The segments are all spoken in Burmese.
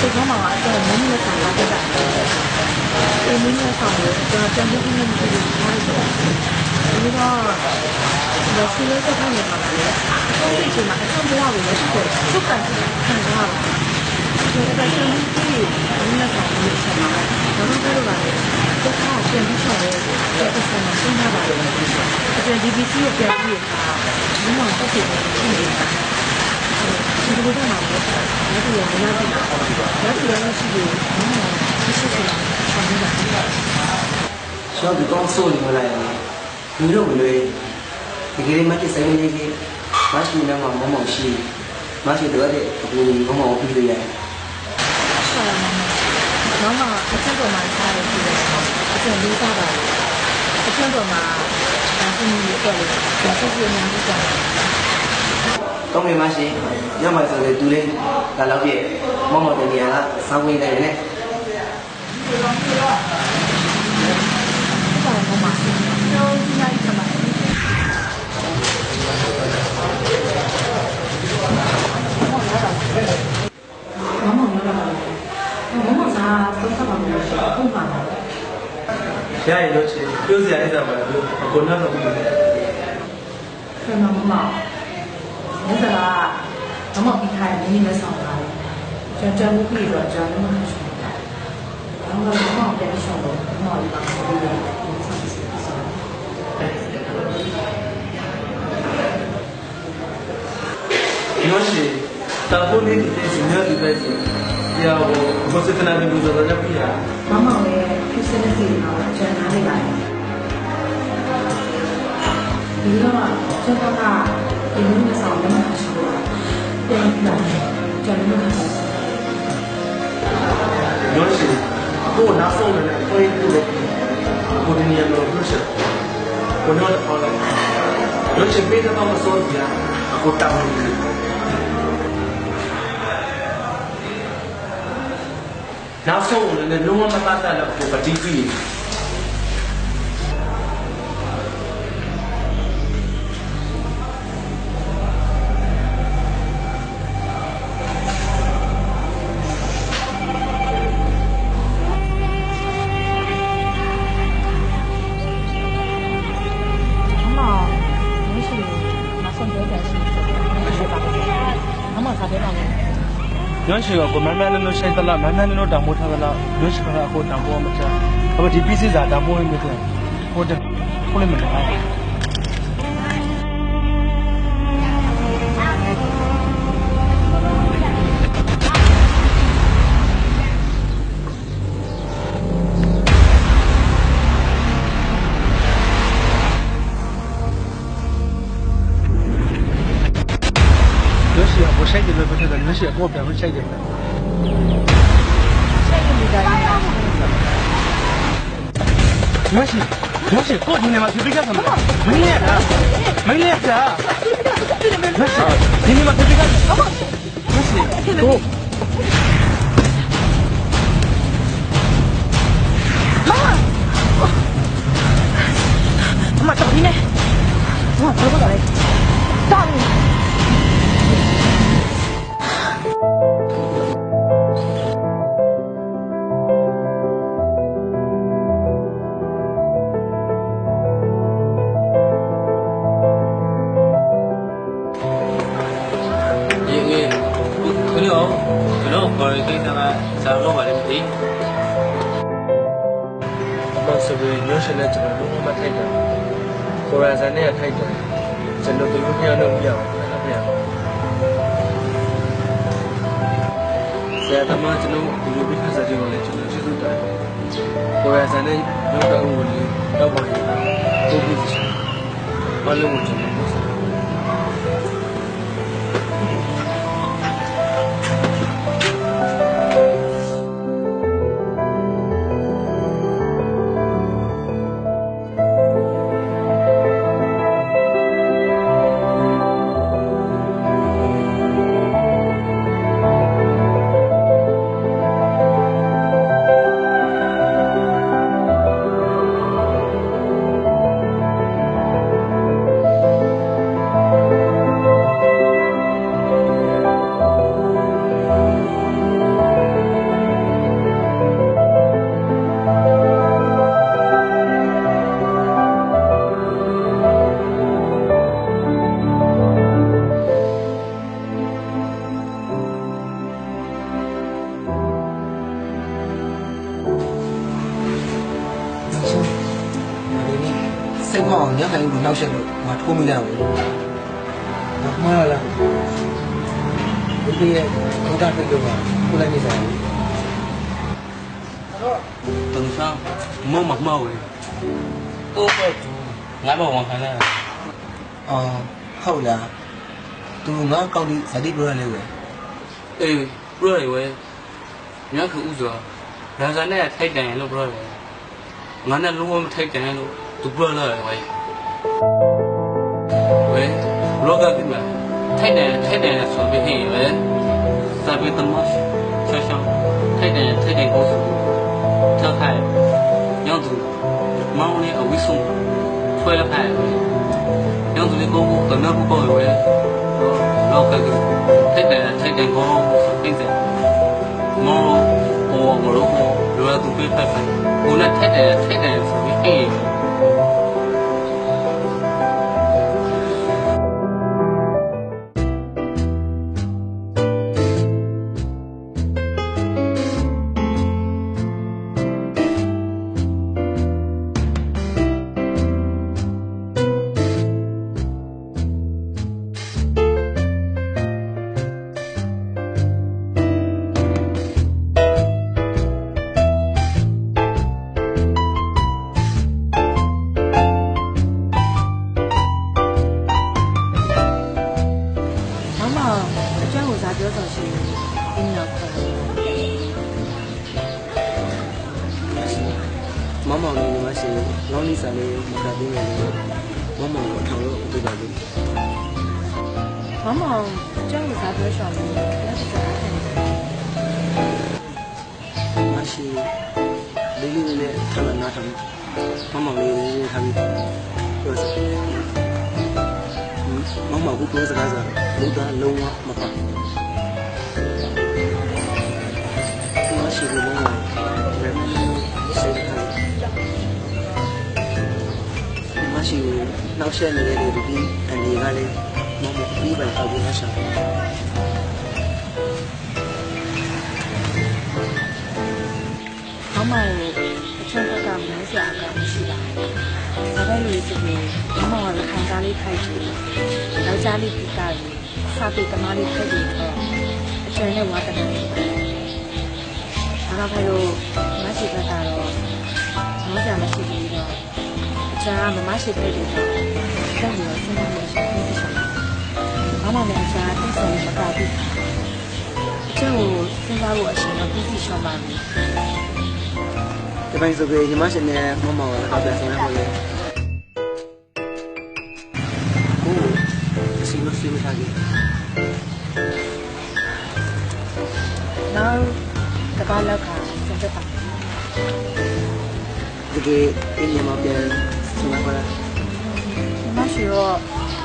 စိတ်ကောင်းမှာအတော့မင်းနဲ့ဆောင်လာခဲ့တာဒီမင်းနဲ့ဆောင်လို့ကျွန်တော်တန်ဖိုးကြီးနဲ့မဖြစ်ဘူးထားတယ်ဒီတော့ဒါစီလို့တက်နေပါလားအဆုံးအချိန်မှာအဆုံးဘဝကိုလည်းသူ့ကိုစုကန်ခံရတာဆိုတော့ကျွန်တော်ဒီမင်းနဲ့ဆောင်လို့ဆက်မှာတော့တော့ပါလေတော့ပြန်ပြီးဆောင်ရဲတဲ့ပတ်စံမှာစဉ်းစားပါလို့အပြင် DBC ကိုပြန်ပြီးတာဘယ်မှာတက်ဖြစ်နေလဲ ဒီလိုတော့မှာလည်းဒါတူရမရဘူးဒါတူရမရှိဘူးဘာမှမရှိဘူးဆောင်နေတာရှောက်ဒီကောင်းဆိုးနေမလိုက်ဘူးတို့မလွေဒီကိရိမတ်ဆိုင်နေကြီးမရှိနေမှာမမောင်ရှိမရှိတော့တဲ့အကူမမောင်ပြီးလို့ရတယ်ဆောရမှာနော်မအချက်ပေါ်မှာထားရပြီးတော့အချက်လေးစားပါအချက်ပေါ်မှာဒါသူမျိုးတော့လေဒါသူပြနေကြတယ် တော့မြမရှိရမှဆိုလေသူလေးဒါတော့ပြမမောင်တနေရလားစောင်းဝင်တယ်နဲ့အဲ့ဒါမှမဟုတ်ဘူးတော့ဒီလိုက်ခမှာမမမလာမမစားတော့ဆက်ပါမယ်ခုမှလာရရင်လို့ချင်ပြောစရာအိဒါပါလို့အကုန်လုံးလုပ်ပြီးတယ် ဆရာမမမဆရာမမ ပြီးခိုင်းနေနေဆောင်လာတယ်ကျွန်တော်မှုပြီးတော့ကျွန်တော်မဆောင်တာတော့မမပြန်ဆောင်တော့မမလည်းပါဆိုပြီးတော့ဆောင်စီဆောင်ဒီလိုရှိတဖို့နေဒီစီနီယာဒီပဲစီရာဟိုဘစကနာဒီဘူဇာလည်းပြရမမလည်းဖြစ်စတဲ့စီမှာကျွန်တော်နားနေပါတယ်ဒီတော့ကျွန်တော်ကဒီလိုမျိုးဆောင်လည်းမဆောင်ဘူးပြန်လာကျွန်တော်မဆောင်ဒီလိုရှိကိုနားဆုံးတယ်ကိုယ်တူတယ်ကိုဒီနီယာလို့ ပြောချက်ကိုတော့အော်လိုက်လို့ချင်ပေးတော့မစိုးကြအခုတောင်းနေတယ်နောက်ဆုံးလည်းလုံးဝမပတ်သက်တော့ကိုပတိပြီ ညွှန်ရှိကကိုမမန်းလို့ရှိသလားမမန်းလို့တောင်မို့ထားသလားညွှန်ရှိကကိုတောင်ပေါ်မှာချာဘာဒီပစ္စည်းစာတောင်ပေါ်နေတယ်ဟိုတခုလည်းမလာ 分是，我百分之一点没关系，没关系，过几天嘛，随便干什么，没那啥，没那啥，没事，今天嘛随便干什么，没事，走。妈妈，走你呢，我走不走嘞？走。 ဇာတော့ပါလေမသိဘာစပယ်လွှတ်ရှိနဲ့ကျွန်တော်လုံးဝမထိုက်တယ်ကိုရဇန်နဲ့ထိုက်တယ်ကျွန်တော်တို့ပြောလို့မရဘူးလားဗျာဆရာသမားကျွန်တော်ဒီ စိတ်မအောင်ညံ့ခိုင်းလို့နောက်ချက်လို့ငါထိုးမိလိုက်အောင်ဘာမှမလားဒီပြည့်ရဲ့ဒေါတာဖြစ်လို့ကကိုလိုက်နေစားတယ်တော့တန်ဆောင်မမမဝဲတော့ပေါ့ငါဘောဝန်ခံလာအော်ဟုတ်လားသူငါကောက်ဒီဇာတိပြောရလေဝဲအေးပြောရဝဲညခုဥစွာရာဇာနဲ့ထိုက်တန်ရလို့ပြောရဝဲငါနဲ့လုံးဝမထိုက်တန်ရလို့ သူပရလာတယ်ဝိုင်းဝဲဘလော့ဂါကိမထိုက်တယ်ထိုက်တယ်ဆိုပြီးဟင်းဝဲစာပေတမတ်ချောချောထိုက်တယ်ထိုက်တယ်ကိုထောက်ခိုင်းညောင်းသူမောင်းလေးအဝိဆုံဖွဲလိုက်ညောင်းသူလေးကိုကိုတနာကိုပေါ့ဝဲလော့ဂါကိထိုက်တယ်ထိုက်တယ်ကိုပြင်စေမောဟောမလို့ဟောလွယ်သူပြတ်ဖက်ကိုလည်းထိုက်တယ်ထိုက်တယ်ဆိုပြီးဟင်း 咗就算邊有佢。忙忙碌碌嘅事，攞呢陣你冇搞啲咩嘢？忙忙我頭都好大啲。忙忙將個手喺上面，一直打停。那是你呢個咧，他們那他們，忙忙你呢他們，有時。mama ku kuma zaka zaka mu da lawa maka မရှိဘူးနောက်ဆက်နေတဲ့လူတွေအန်ဒီကလည်းမမပြီးပါတော့ဘူးလားဆရာောင်းမောင်ကိုအချမ်းဘက်ကမင်းစရာအကောင်းမရှိပါဘူး။ဒါပဲလို့ဆိုရင်ကောင်းမောင်ကခံစားလေးထိုက်တယ်။ယောက်ျားလေးကိကလေးစာပေသမားလေးထိုက်တယ်ဆိုတော့အချမ်းနဲ့ဝါသနာလေး နောက်ထပ်လို့မမရှိဘက်ကတော့မကြမရှိဘူးတော့အကျန်ကမမရှိတဲ့တွေတော့ဆက်ပြီးတော့စဉ်းစားလို့ရှိနေတယ်။ဘာမှမအကျန်သိစရာမပါဘူး။အကျန်ကိုစဉ်းစားဖို့အရှင်တော့ပြည့်စုံရှောင်းပါမယ်။ဒီပိုင်းဆိုပြီးညီမရှိနဲ့မမောင်ကတော့ပြန်ဆောင်ရပါလေ။ကိုယ်အစီအမံစီမထားကြည့်။ တပတ်လောက်ကစဉ်းစားပါဒီကေအင်းညမပြန်ဆောင်ရပါလား။မရှိတော့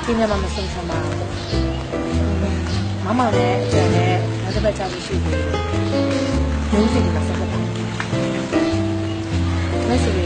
ဒီနေ့မှမဆုံးချင်ပါဘူး။မမလည်းအကျန်နဲ့နောက်တစ်ပတ်ကြာလို့ရှိပြီ။ရုံးစီကဆက်ပါမယ်။မရှိဘူး။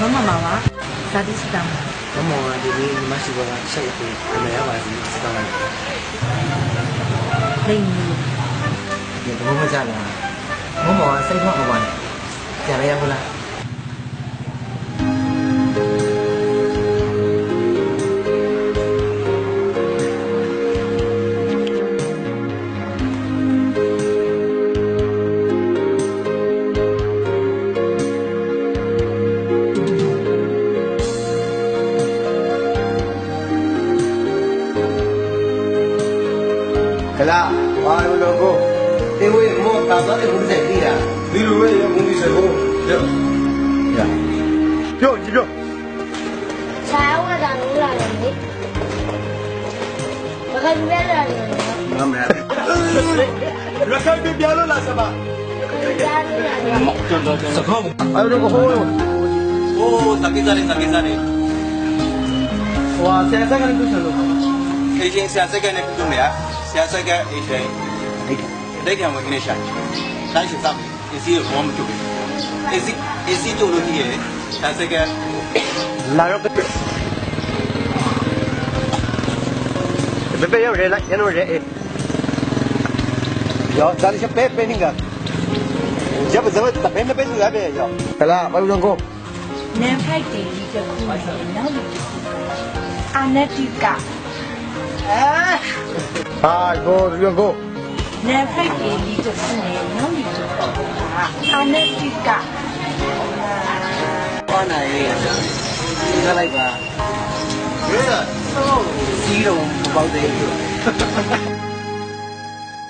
မ်းမှာစာတောင်းနေတယ်မမမပါဇာတိစတမ်းမမောင်ကဒီနေ့ညီမရှိဘောကချက်ရပြီးအမေရပါစီစကားလိုက်လိမ့်နေဒီတော့မကြလားမမောင်ကစိတ်ထွက်အောင်ပါနဲ့ကြားရရမလား Kazan itu bisa dia. Di luar ya mungkin bisa kok. Ya. Ya. Yo, yo. Saya udah nunggu lagi. Bakal biar lagi. Amin. Bakal biar lo lah sama. Sekarang. Ayo dong kau. Oh, sakit sakit sakit sakit. Wah, saya saya kan itu selalu. Ijin saya saya kan itu ya. Saya saya ijin. Ijin. Ada yang mungkin saya, saya sih sama. Isi form juga. Isi isi tu untuk dia. Tapi saya kan. Larok. Bebe yang rela, yang rela. Ya, dari siapa bebe ni kan? Jab jab, tapi ni bebe juga bebe. Ya. Kela, baru jangko. Nampak dia juga kuat, nampak. Anak tiga. Ah. Hai, go, jangko. န့်လာတော့ပဲဘယ်ပဲရောက်ရဲလိုက်ရတော့ရဲအေးရောဒါလည်းပဲပဲနေကရပါဇဝတ်တပဲနေပဲရပဲရောကလာဘာလို့ကိုနန်ဖိုက်တယ်ဒီတစ်ခုနဲ့နောက်တစ်ခုအာနတိကဟာကိုရကိုနန်ဖိုက်တယ်ဒီတစ်ခုနဲ့နောက်တစ်ခုအာနတိကဟောနိုင်ရစီးလိုက်ပါရဲစီးတော့မပေါက်သေးဘူး